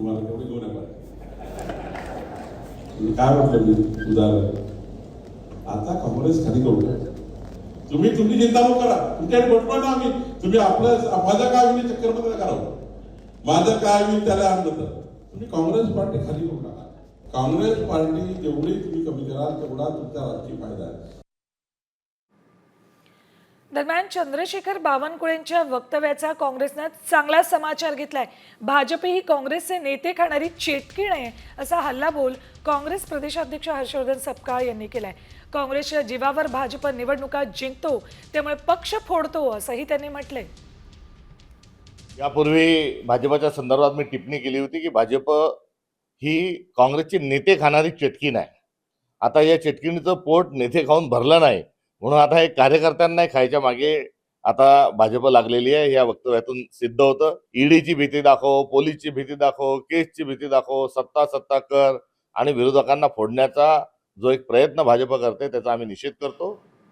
तुम्हाला तेवढी दोन आहे काय म्हटलं मी? उदाहरण. आता काँग्रेस खाली करू तुम्ही तुमची चिंता मग करा तुमच्याकडे म्हटलो ना आम्ही. तुम्ही आपलं माझं काय होईल चक्करमध्ये करावं माझं काय होईल त्याला आणलं तर तुम्ही काँग्रेस पार्टी खाली करू नका. काँग्रेस पार्टी जेवढी तुम्ही कमी कराल तेवढा तुमचा राजकीय फायदा आहे. दरम्यान चंद्रशेखर बावनकुळेंच्या वक्तव्याचा काँग्रेसनं चांगला समाचार घेतलाय. भाजप ही काँग्रेसचे नेते खाणारी चेटकीण आहे असा हल्लाबोल काँग्रेस प्रदेशाध्यक्ष हर्षवर्धन सपकाळ यांनी केलाय. काँग्रेसच्या जीवावर भाजप निवडणुका जिंकतो त्यामुळे पक्ष फोडतो असंही त्यांनी म्हटलंय. यापूर्वी भाजपाच्या संदर्भात मी टिप्पणी केली होती की भाजप ही काँग्रेसची नेते खाणारी चेटकीण आहे आता या चेटकिणीचं पोट नेते खाऊन भरलं नाही. म्हणून आता हे कार्यकर्त्यांना खायच्या मागे आता भाजप लागलेली आहे. या वक्तव्यातून सिद्ध होतं. ईडीची भीती दाखव पोलीसची भीती दाखव केसची भीती दाखव सत्ता सत्ता कर आणि विरोधकांना फोडण्याचा जो एक प्रयत्न भाजप करते त्याचा आम्ही निषेध करतो.